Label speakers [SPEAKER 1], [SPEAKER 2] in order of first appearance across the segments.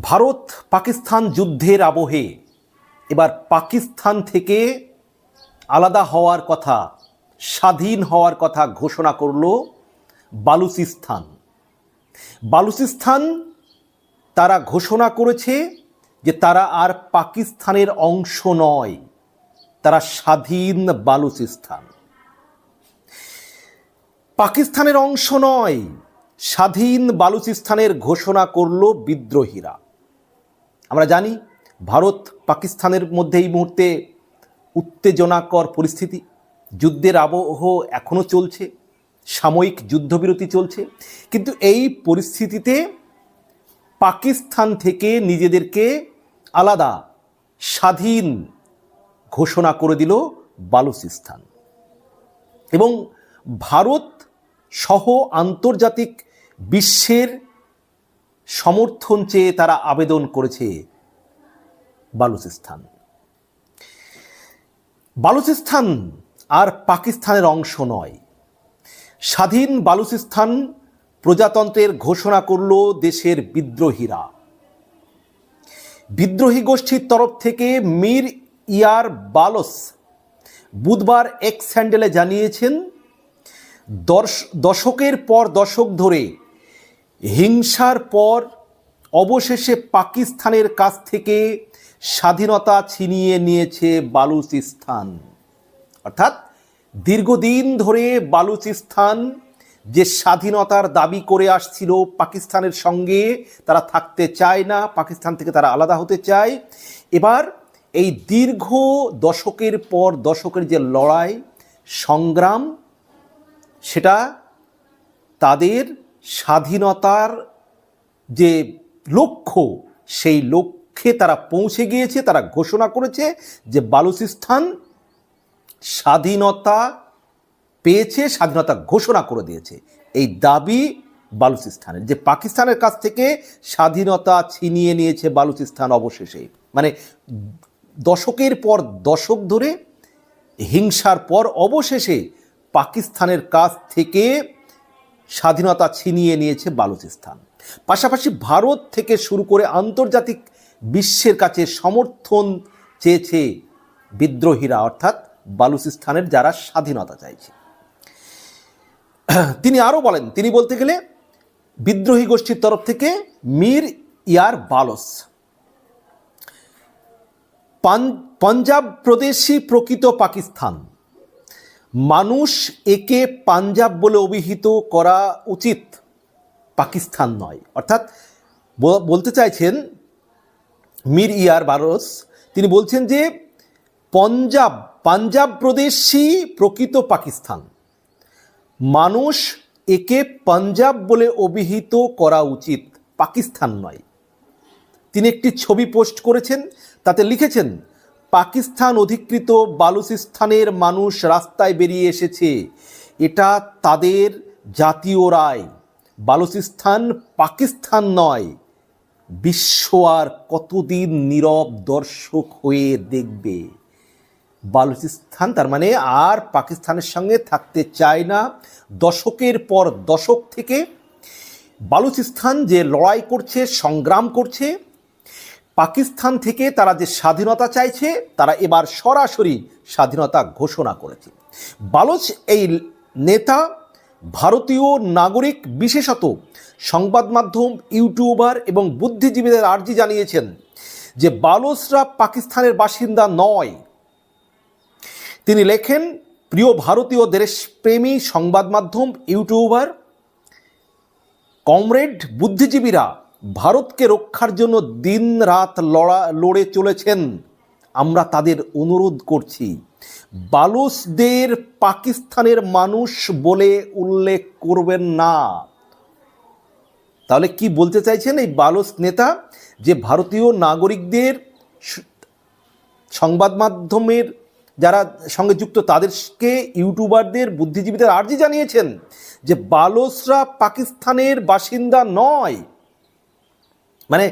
[SPEAKER 1] ভারত পাকিস্তান যুদ্ধের আবহে এবার পাকিস্তান থেকে আলাদা হওয়ার কথা, স্বাধীন হওয়ার কথা ঘোষণা করল বালুচিস্তান। বালুচিস্তান তারা ঘোষণা করেছে যে তারা আর পাকিস্তানের অংশ নয়, তারা স্বাধীন বালুচিস্তান। পাকিস্তানের অংশ নয়, স্বাধীন বালুচিস্তানের ঘোষণা করল বিদ্রোহীরা। আমরা জানি ভারত পাকিস্তানের মধ্যে এই মুহূর্তে উত্তেজনাকর পরিস্থিতি। যুদ্ধের আবহ এখনও চলছে, সাময়িক যুদ্ধবিরতি চলছে। কিন্তু এই পরিস্থিতিতে পাকিস্তান থেকে নিজেদেরকে আলাদা, স্বাধীন ঘোষণা করে দিল বালুচিস্তান। এবং ভারত সহ আন্তর্জাতিক বিশ্বের সমর্থন চেয়ে তারা আবেদন করেছে বালুচিস্তান। বালুচিস্তান আর পাকিস্তানের অংশ নয়। স্বাধীন বালুচিস্তান প্রজাতন্ত্রের ঘোষণা করল দেশের বিদ্রোহীরা। বিদ্রোহী গোষ্ঠীর তরফ থেকে মীর ইয়ার বালস বুধবার এক্স স্যান্ডেলে জানিয়েছেন, দশ- দশকের পর দশক ধরে হিংসার পর অবশেষে পাকিস্তানের কাছ থেকে স্বাধীনতা ছিনিয়ে নিয়েছে বালুচিস্তান। অর্থাৎ দীর্ঘদিন ধরে বালুচিস্তান যে স্বাধীনতার দাবি করে আসছিল পাকিস্তানের সঙ্গে, তারা থাকতে চায় না, পাকিস্তান থেকে তারা আলাদা হতে চায়। এবার এই দীর্ঘ দশকের পর দশকের যে লড়াই, সংগ্রাম, সেটা তাদের স্বাধীনতার যে লক্ষ্য, সেই লক্ষ্যে তারা পৌঁছে গিয়েছে, তারা ঘোষণা করেছে যে বালুচিস্তান স্বাধীনতা পেয়েছে, স্বাধীনতা ঘোষণা করে দিয়েছে। এই দাবি বালুচিস্তানের যে পাকিস্তানের কাছ থেকে স্বাধীনতা ছিনিয়ে নিয়েছে বালুচিস্তান অবশেষে। মানে দশকের পর দশক ধরে, হিংসার পর অবশেষে পাকিস্তানের কাছ থেকে স্বাধীনতা ছিনিয়ে নিয়েছে বালুচিস্তান। পাশাপাশি ভারত থেকে শুরু করে আন্তর্জাতিক বিশ্বের কাছে সমর্থন চেয়েছে বিদ্রোহীরা, অর্থাৎ বালুচিস্তানের যারা স্বাধীনতা চাইছে। তিনি আরও বলেন, তিনি বলতে গেলে বিদ্রোহী গোষ্ঠীর তরফ থেকে মীর ইয়ার বালস। পাঞ্জাব প্রদেশী প্রকৃত পাকিস্তান। মানুষ একে পাঞ্জাব বলে অভিহিত করা উচিত, পাকিস্তান নয়। অর্থাৎ বলতে চাইছেন মির ইয়ার বারস, তিনি বলছেন যে পঞ্জাব, পাঞ্জাব প্রদেশী প্রকৃত পাকিস্তান। মানুষ একে পাঞ্জাব বলে অভিহিত করা উচিত, পাকিস্তান নয়। তিনি একটি ছবি পোস্ট করেছেন, তাতে লিখেছেন পাকিস্তান অধিকৃত বালুচিস্তানের মানুষ রাস্তায় বেরিয়ে এসেছে। এটা তাদের জাতীয় রায়। বালুচিস্তান পাকিস্তান নয়। বিশ্ব আর কতদিন নীরব দর্শক হয়ে দেখবে। বালুচিস্তান তার মানে আর পাকিস্তানের সঙ্গে থাকতে চায় না। দশকের পর দশক থেকে বালুচিস্তান যে লড়াই করছে, সংগ্রাম করছে পাকিস্তান থেকে তারা যে স্বাধীনতা চাইছে, তারা এবার সরাসরি স্বাধীনতা ঘোষণা করেছে। বালুচ এই নেতা ভারতীয় নাগরিক, বিশেষত সংবাদ মাধ্যম, ইউটিউবার এবং বুদ্ধিজীবীদের আর্জি জানিয়েছেন যে বালুচরা পাকিস্তানের বাসিন্দা নয়। তিনি লেখেন, প্রিয় ভারতীয় দেশপ্রেমী, সংবাদ মাধ্যম, ইউটিউবার, কমরেড, বুদ্ধিজীবীরা ভারতকে রক্ষার জন্য দিন রাত লড়া, লড়ে চলেছেন। আমরা তাদের অনুরোধ করছি। বালুচদের পাকিস্তানের মানুষ বলে উল্লেখ করবেন না। তাহলে কি বলতে চাইছেন এই বালুচ নেতা? যে ভারতীয় নাগরিকদের সংবাদ মাধ্যমের যারা সঙ্গে যুক্ত, তাদেরকে ইউটিউবারদের, বুদ্ধিজীবীদের আর্জি জানিয়েছেন যে বালোসরা পাকিস্তানের বাসিন্দা নয়। মানে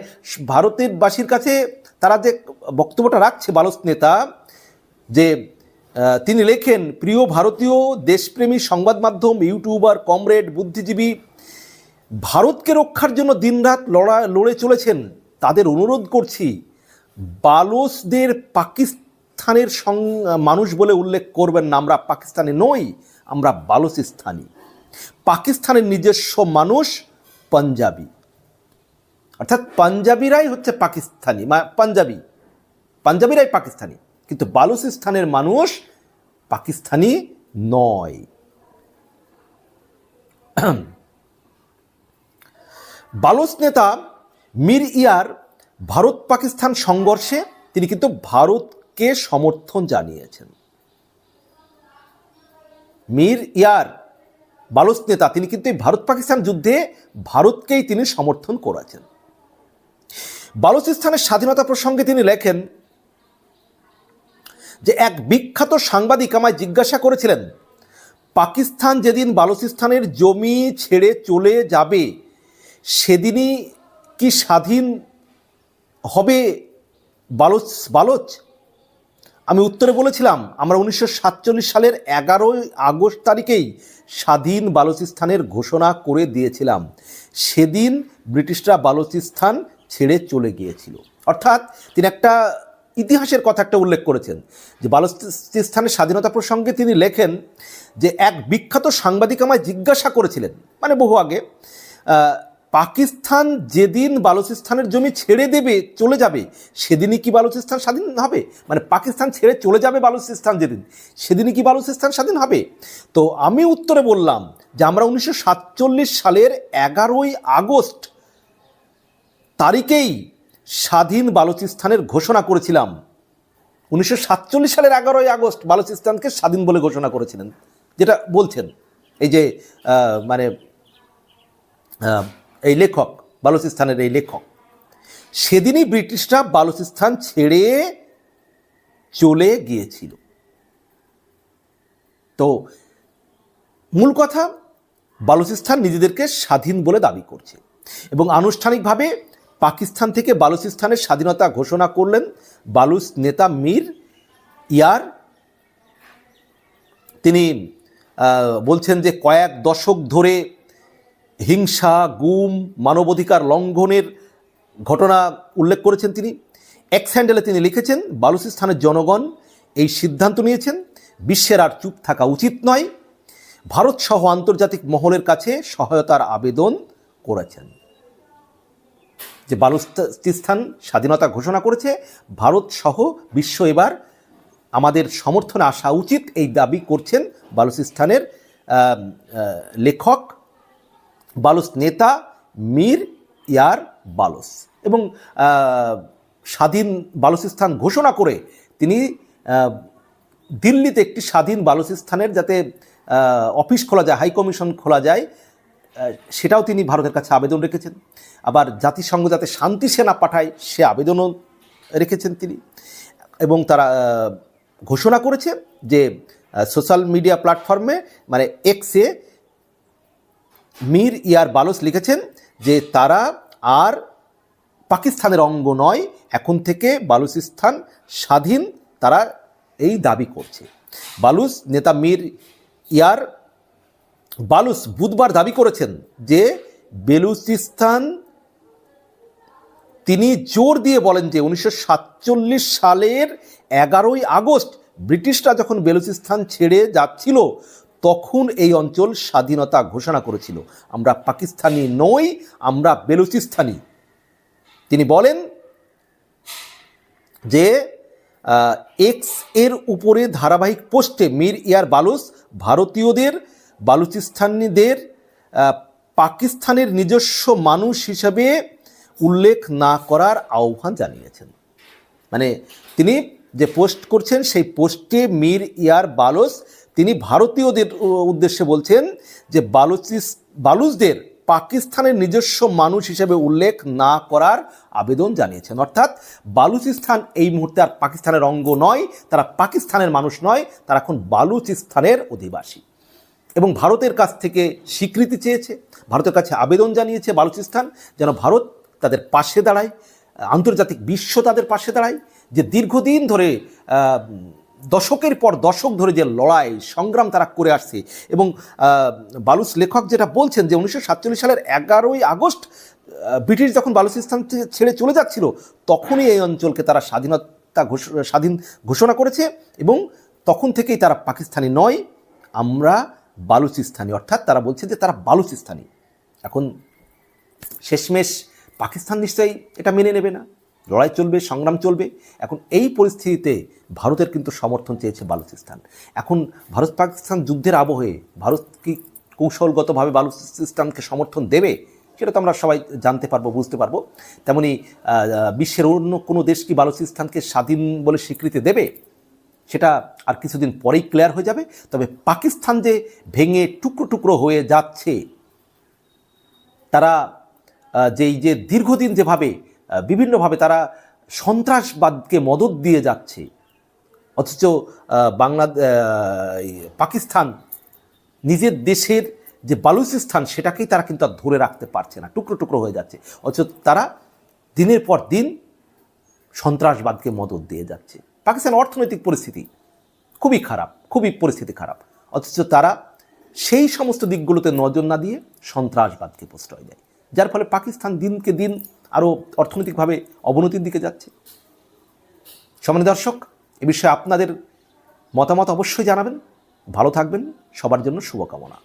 [SPEAKER 1] ভারতের বাসীর কাছে তারা যে বক্তব্যটা রাখছে বালস নেতা, যে তিনি লেখেন, প্রিয় ভারতীয়, দেশপ্রেমী সংবাদ মাধ্যম, ইউটিউবার, কমরেড, বুদ্ধিজীবী, ভারতকে রক্ষার জন্য দিনরাত লড়া, লড়ে চলেছেন। তাদের অনুরোধ করছি বালোসদের পাকিস্তানের মানুষ বলে উল্লেখ করবেন না। আমরা পাকিস্তানে নই, আমরা বালোচিস্তানি। পাকিস্তানের নিজস্ব মানুষ, পাঞ্জাবি। অর্থাৎ পাঞ্জাবিরাই হচ্ছে পাকিস্তানি পাঞ্জাবি। পাঞ্জাবিরাই পাকিস্তানি। কিন্তু বালুচিস্তানের মানুষ পাকিস্তানি নয়। বালোচ নেতা মির ইয়ার ভারত পাকিস্তান সংঘর্ষে তিনি কিন্তু ভারতকে সমর্থন জানিয়েছেন। মির ইয়ার বালোচ নেতা, তিনি কিন্তু ভারত পাকিস্তান যুদ্ধে ভারতকেই তিনি সমর্থন করেছেন। বালুচিস্তানের স্বাধীনতা প্রসঙ্গে তিনি লেখেন যে এক বিখ্যাত সাংবাদিক আমায় জিজ্ঞাসা করেছিলেন, পাকিস্তান যেদিন বালুচিস্তানের জমি ছেড়ে চলে যাবে, সেদিনই কি স্বাধীন হবে বালোচ বালোচ? আমি উত্তরে বলেছিলাম, আমরা উনিশশো সাতচল্লিশ সালের এগারোই আগস্ট তারিখেই স্বাধীন বালুচিস্তানের ঘোষণা করে দিয়েছিলাম। সেদিন ব্রিটিশরা বালুচিস্তান ছেড়ে চলে গিয়েছিল। অর্থাৎ তিনি একটা ইতিহাসের কথা একটা উল্লেখ করেছেন, যে বালুচিস্তানের স্বাধীনতা প্রসঙ্গে তিনি লেখেন যে এক বিখ্যাত সাংবাদিক আমায় জিজ্ঞাসা করেছিলেন মানে বহু আগে পাকিস্তান যেদিন বালুচিস্তানের জমি ছেড়ে দেবে, চলে যাবে, সেদিনই কি বালুচিস্তান স্বাধীন হবে? মানে পাকিস্তান ছেড়ে চলে যাবে বালুচিস্তান যেদিন, সেদিনই কি বালুচিস্তান স্বাধীন হবে? তো আমি উত্তরে বললাম যে আমরা উনিশশো সাতচল্লিশ সালের এগারোই আগস্ট তারিখেই স্বাধীন বালুচিস্তানের ঘোষণা করেছিলাম। উনিশশো সাতচল্লিশ সালের এগারোই আগস্ট বালুচিস্তানকে স্বাধীন বলে ঘোষণা করেছিলেন, যেটা বলছেন এই যে মানে এই লেখক বালুচিস্তানের এই লেখক। সেদিনই ব্রিটিশরা বালুচিস্তান ছেড়ে চলে গিয়েছিল। তো মূল কথা বালুচিস্তান নিজেদেরকে স্বাধীন বলে দাবি করছে এবং আনুষ্ঠানিকভাবে পাকিস্তান থেকে বালুচিস্তানের স্বাধীনতা ঘোষণা করলেন বালুচ নেতা মীর ইয়ার। তিনি বলছেন যে কয়েক দশক ধরে হিংসা, গুম, মানবাধিকার লঙ্ঘনের ঘটনা উল্লেখ করেছেন তিনি। এক স্যান্ডেলে তিনি লিখেছেন, বালুচিস্তানের জনগণ এই সিদ্ধান্ত নিয়েছেন, বিশ্বের আর চুপ থাকা উচিত নয়। ভারত সহ আন্তর্জাতিক মহলের কাছে সহায়তার আবেদন করেছেন। যে বালুচিস্তান স্বাধীনতা ঘোষণা করেছে, ভারত সহ বিশ্ব এবার আমাদের সমর্থনে আসা উচিত এই দাবি করছেন বালুচিস্তানের লেখক বালুস নেতা মীর ইয়ার বালুস এবং স্বাধীন বালুচিস্তান ঘোষণা করে তিনি দিল্লিতে একটি স্বাধীন বালুচিস্তানের যাতে অফিস খোলা যায়, হাইকমিশন খোলা যায় সেটাও তিনি ভারতের কাছে আবেদন রেখেছেন। আবার জাতিসংঘ যাতে শান্তি সেনা পাঠায়, সে আবেদনও রেখেছেন তিনি। এবং তারা ঘোষণা করেছে যে সোশ্যাল মিডিয়া প্ল্যাটফর্মে মানে এক্সে মীর ইয়ার বালুস লিখেছেন যে, তারা আর পাকিস্তানের অঙ্গ নয়, এখন থেকে বালুচিস্তান স্বাধীন, তারা এই দাবি করছে। বালুস নেতা মীর ইয়ার বালুস বুধবার দাবি করেছেন যে বেলুচিস্তান তিনি জোর দিয়ে বলেন যে উনিশশো সাতচল্লিশ সালের এগারোই আগস্ট ব্রিটিশরা যখন বেলুচিস্তান ছেড়ে যাচ্ছিল, তখন এই অঞ্চল স্বাধীনতা ঘোষণা করেছিল। আমরা পাকিস্তানি নই, আমরা বেলুচিস্তানি। তিনি বলেন যে এক্সের উপরে ধারাবাহিক পোস্টে মীর ইয়ার বালুস ভারতীয়দের বালুচিস্তানিদের পাকিস্তানের নিজস্ব মানুষ হিসাবে উল্লেখ না করার আহ্বান জানিয়েছেন। মানে তিনি যে পোস্ট করছেন, সেই পোস্টে মীর ইয়ার বালুস তিনি ভারতীয়দের উদ্দেশ্যে বলছেন যে বালুচিস, বালুচদের পাকিস্তানের নিজস্ব মানুষ হিসেবে উল্লেখ না করার আবেদন জানিয়েছেন। অর্থাৎ বালুচিস্তান এই মুহূর্তে আর পাকিস্তানের অঙ্গ নয়, তারা পাকিস্তানের মানুষ নয়, তারা এখন বালুচিস্তানের অধিবাসী। এবং ভারতের কাছ থেকে স্বীকৃতি চেয়েছে, ভারতের কাছে আবেদন জানিয়েছে বালুচিস্তান যেন ভারত তাদের পাশে দাঁড়ায়, আন্তর্জাতিক বিশ্ব তাদের পাশে দাঁড়ায়, যে দীর্ঘদিন ধরে দশকের পর দশক ধরে যে লড়াই, সংগ্রাম তারা করে আসছে এবং বালুচ লেখক যেটা বলছেন যে উনিশশো সাতচল্লিশ সালের এগারোই আগস্ট ব্রিটিশ যখন বালুচিস্তান ছেড়ে চলে যাচ্ছিল, তখনই এই অঞ্চলকে তারা স্বাধীনতা স্বাধীন ঘোষণা করেছে এবং তখন থেকেই তারা পাকিস্তানি নয়, আমরা বালুচিস্তানি, অর্থাৎ তারা বলছে যে তারা বালুচিস্তানি। এখন শেষমেশ পাকিস্তান নিশ্চয়ই এটা মেনে নেবে না। লড়াই চলবে, সংগ্রাম চলবে। এখন এই পরিস্থিতিতে ভারতের কিন্তু সমর্থন চেয়েছে বালুচিস্তান। এখন ভারত পাকিস্তান যুদ্ধের আবহে ভারত কি কৌশলগতভাবে বালুচিস্তানকে সমর্থন দেবে, সেটা তো আমরা সবাই জানতে পারব, বুঝতে পারব। তেমনি বিশ্বের অন্য কোনো দেশ কি বালুচিস্তানকে স্বাধীন বলে স্বীকৃতি দেবে? সেটা আর কিছুদিন পরেই ক্লিয়ার হয়ে যাবে। তবে পাকিস্তান যে ভেঙে টুকরো টুকরো হয়ে যাচ্ছে, তারা যেই যে দীর্ঘদিন যেভাবে বিভিন্নভাবে তারা সন্ত্রাসবাদকে মদত দিয়ে যাচ্ছে, অথচ বাংলা পাকিস্তান নিজের দেশের যে বালুচিস্তান সেটাকেই তারা কিন্তু আর ধরে রাখতে পারছে না, টুকরো টুকরো হয়ে যাচ্ছে। অথচ তারা দিনের পর দিন সন্ত্রাসবাদকে মদত দিয়ে যাচ্ছে। পাকিস্তান অর্থনৈতিক পরিস্থিতি খুবই খারাপ, খুবই পরিস্থিতি খারাপ। অথচ তারা সেই সমস্ত দিকগুলোতে নজর না দিয়ে সন্ত্রাসবাদকে প্রশ্রয় দেয়, যার ফলে পাকিস্তান দিনকে দিন আরও অর্থনৈতিকভাবে অবনতির দিকে যাচ্ছে। সমানে দর্শক, এ বিষয়ে আপনাদের মতামত অবশ্যই জানাবেন। ভালো থাকবেন। সবার জন্য শুভকামনা।